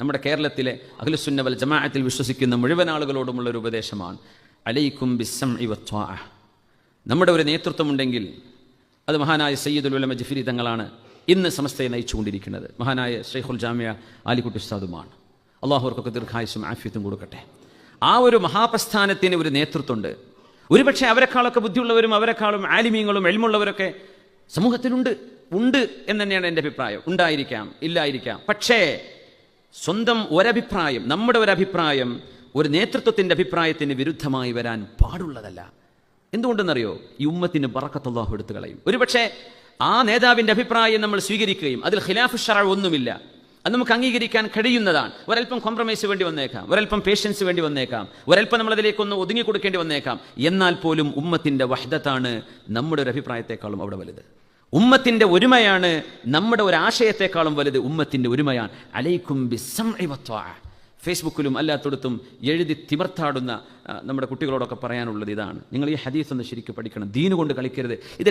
നമ്മുടെ കേരളത്തിലെ അഖിലുസുന്നവൽ ജമാഅത്തിൽ വിശ്വസിക്കുന്ന മുഴുവൻ ആളുകളോടുമുള്ള ഒരു ഉപദേശമാണ്. അലൈക്കും ബിസ്സം നമ്മുടെ ഒരു നേതൃത്വമുണ്ടെങ്കിൽ അത് മഹാനായ സയ്യിദുൽ ഉലമ ജഫിരി തങ്ങളാണ് ഇന്ന് സമസ്തയെ നയിച്ചുകൊണ്ടിരിക്കുന്നത്. മഹാനായ ഷെയ്ഖുൽ ജാമ്യ ആലിക്കുട്ടി ഉസ്താദുമാണ്. അള്ളാഹുർക്കൊക്കെ ദീർഘായുസും ആഫ്യത്തും കൊടുക്കട്ടെ. ആ ഒരു മഹാപ്രസ്ഥാനത്തിന് ഒരു നേതൃത്വമുണ്ട്. ഒരുപക്ഷെ അവരെക്കാളൊക്കെ ബുദ്ധിയുള്ളവരും അവരെക്കാളും ആലിമീങ്ങളും എൽമുള്ളവരൊക്കെ സമൂഹത്തിലുണ്ട്. ഉണ്ട് എന്ന് തന്നെയാണ് എന്റെ അഭിപ്രായം. ഉണ്ടായിരിക്കാം ഇല്ലായിരിക്കാം. പക്ഷേ സ്വന്തം ഒരഭിപ്രായം നമ്മുടെ ഒരഭിപ്രായം ഒരു നേതൃത്വത്തിന്റെ അഭിപ്രായത്തിന് വിരുദ്ധമായി വരാൻ പാടുള്ളതല്ല. എന്തുകൊണ്ടെന്നറിയോ? ഈ ഉമ്മത്തിന് പറക്കത്തല്ലാഹു എടുത്തു കളയും. ഒരുപക്ഷെ ആ നേതാവിന്റെ അഭിപ്രായം നമ്മൾ സ്വീകരിക്കുകയും അതിൽ ഖിലാഫ് ഷറ ഒന്നുമില്ല. അത് നമുക്ക് അംഗീകരിക്കാൻ കഴിയുന്നതാണ്. ഒരൽപ്പം കോംപ്രമൈസ് വേണ്ടി വന്നേക്കാം. ഒരൽപ്പം പേഷ്യൻസ് വേണ്ടി വന്നേക്കാം. ഒരൽപ്പം നമ്മളതിലേക്കൊന്ന് ഒതുങ്ങി കൊടുക്കേണ്ടി വന്നേക്കാം. എന്നാൽ പോലും ഉമ്മത്തിന്റെ വഹദത്താണ് നമ്മുടെ ഒരു അഭിപ്രായത്തെക്കാളും അവിടെ വലുത്. ഉമ്മത്തിന്റെ ഒരുമയാണ് നമ്മുടെ ഒരു ആശയത്തെക്കാളും വലുത് ഉമ്മത്തിന്റെ ഒരുമയാണ്. അലൈക്കും. ഫേസ്ബുക്കിലും അല്ലാത്തടത്തും എഴുതി തിമർത്താടുന്ന നമ്മുടെ കുട്ടികളോടൊക്കെ പറയാനുള്ളത് ഇതാണ്. നിങ്ങൾ ഈ ഹദീസ് ഒന്ന് ശരിക്കും പഠിക്കണം. ദീന് കൊണ്ട് കളിക്കരുത്. ഇത്